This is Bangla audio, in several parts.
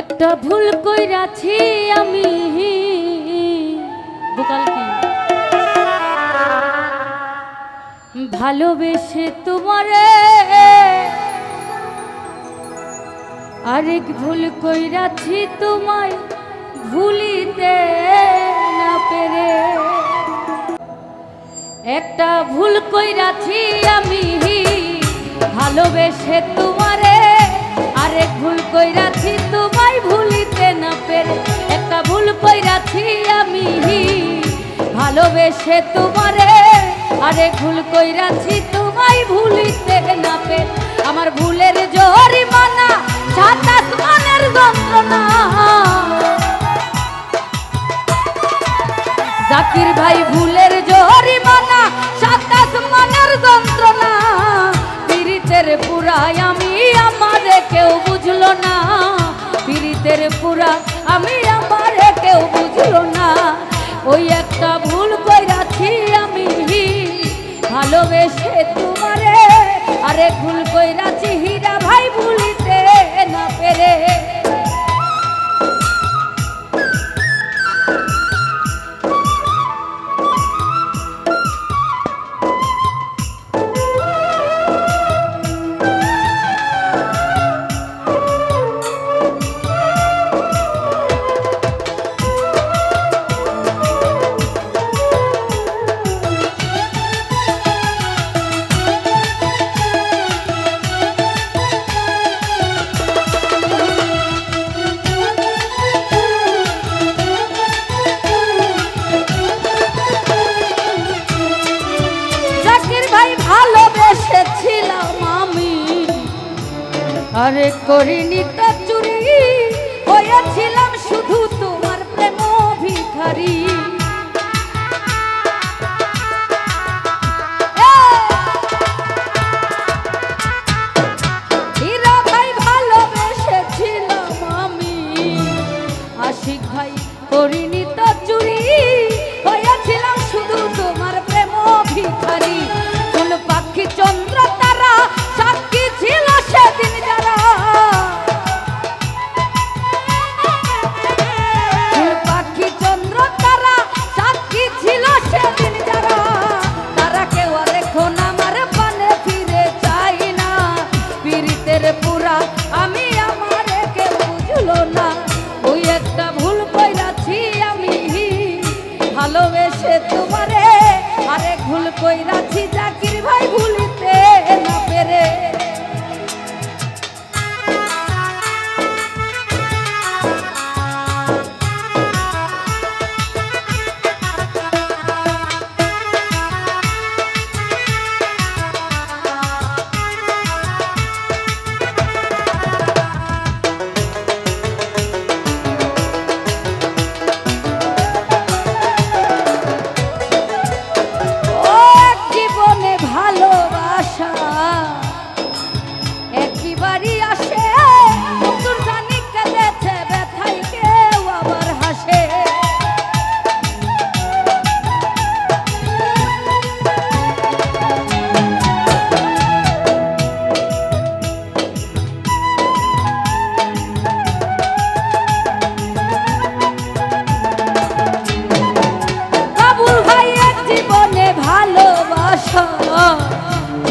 একটা ভুল কইরাছি আমি। ভালোবেসে তোমারে আরেক ভুল কইরাছি তোমায় ভুলিতে না পেরে। একটা ভুল কইরাছি আমি। ভালোবেসে তোমারে আরেক ভুল কইরাছি তোমায় ভুলিতে না পেরে, একটা ভুল কইরাছি আমি ভালোবেসে তোমারে আরেক ভুল কইরাছি তোমায় ভুলিতে না পেরে, আমার ভুলের জরিমানা, সাতাশ মানের যন্ত্রণা। জাকির ভাই, ভুলের জরিমানা পীড়িতের আমি আমার কেউ বুঝলো না। ওই একটা ভুল কইরাছি আমি। ভালোবেসে তোমারে আরে ভুল কইরাছি হীরা আরে করিনি তো ভালোবেসে তোমারে আরে ভুল কইরাছি জাকির ভাই ভুলিতে না পেরে।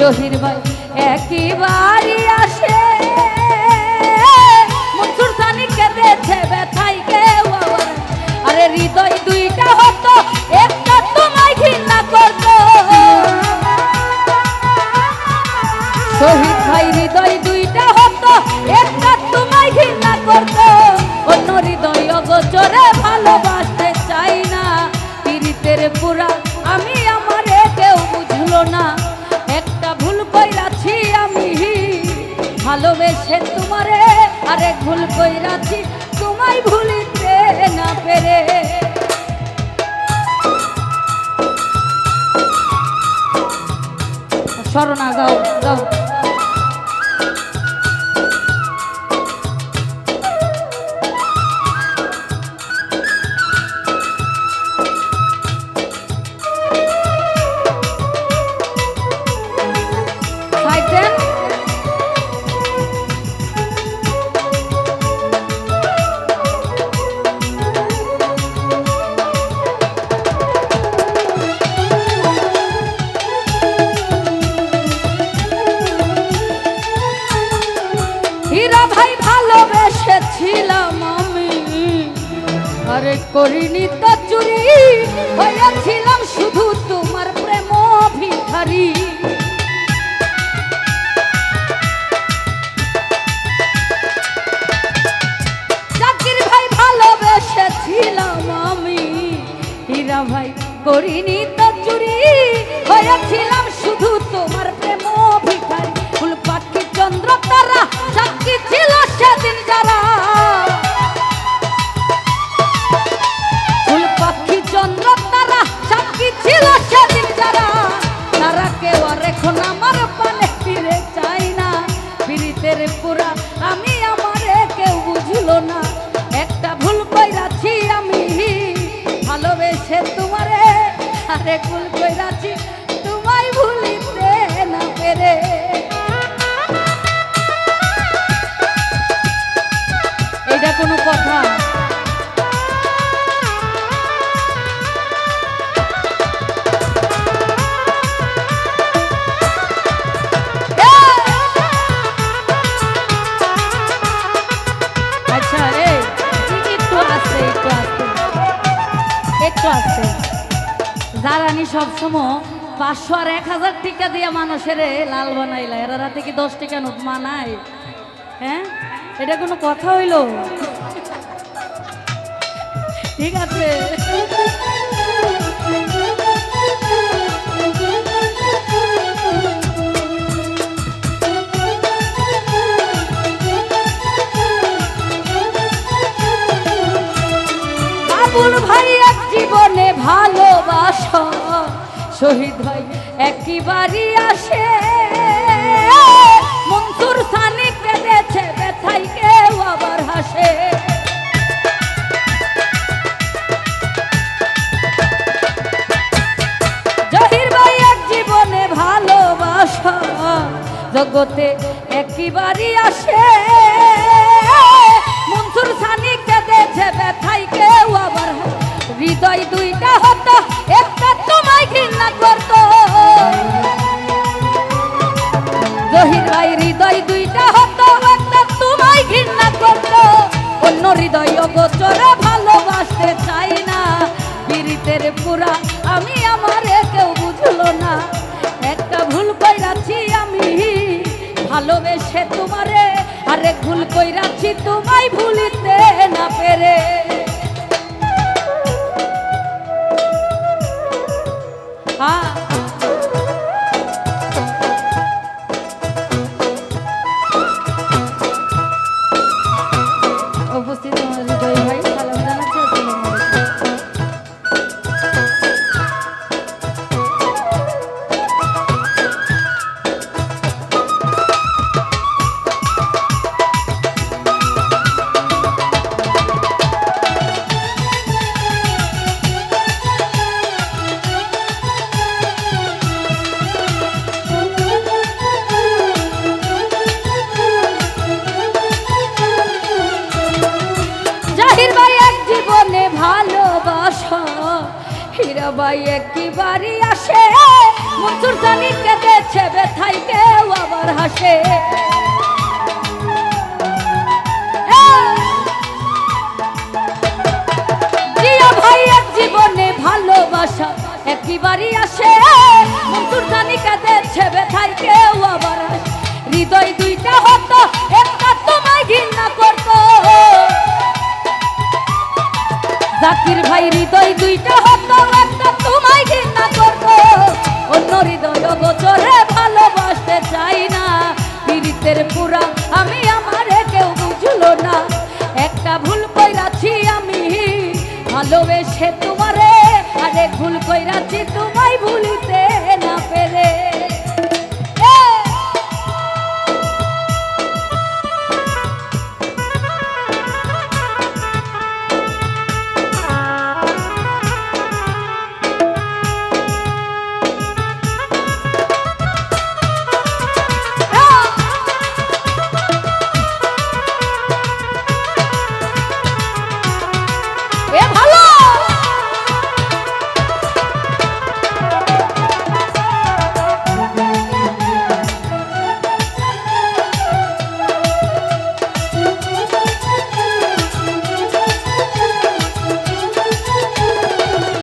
জহির ভালোবেসে তোমারে আরে ভুল কইরাছি তোমায় ভুলিতে না পেরে। শরণা গাও গাও করিনি তো চুরি হয়েছিলাম শুধু তোমার প্রেম ভিখারি ভালোবেসেছিলাম আমি, হীরা ভাই করিনি তো চুরি হয়েছিলাম শুধু তোমার প্রেম ভিখারি ফুল পাখি চন্দ্র তারা সাক্ষী ছিল সেদিন যারা আরে কুল কইরাছি তোমায় ভুলিতে না পেরে। এটা কোনো কথা। সবসময় পাঁচশো আর এক হাজার টিকা দিয়ে মানুষের লাল বানাইলা। এরা রাতে কি দশ টিকা নোট মানায়? হ্যাঁ? এটা কোনো কথা হইল? ঠিক আছে। শহীদ ভাই একবারই আসে। মনসুর সানি কেঁদেছে ব্যথাই কেউ আবার হাসে। জগতে একবারই আসে। মনসুর সানি কেঁদেছে ব্যথাই কেউ আবার হাসে। হৃদয় দুইটা হতো একটা তোমায় ঘৃণা করতো। জহির ভাই হৃদয় দুইটা হতো একটা একবারই আসে মনসুর জানি কেঁদেছে ব্যথাই কেউ আবার হাসে। ভাই জীবনে ভালোবাসা কেউ আবার হাসে। হৃদয় দুইটা হতো, একটা করতো। ভাই, হৃদয় দুইটা হতো, একটা পীড়িতের পুরা আমি আমারে কেউ বুঝলো না। একটা ভুল কইরাছি আমি, ভালোবেসে তোমারে, আরে ভুল কইরাছি ভুলিতে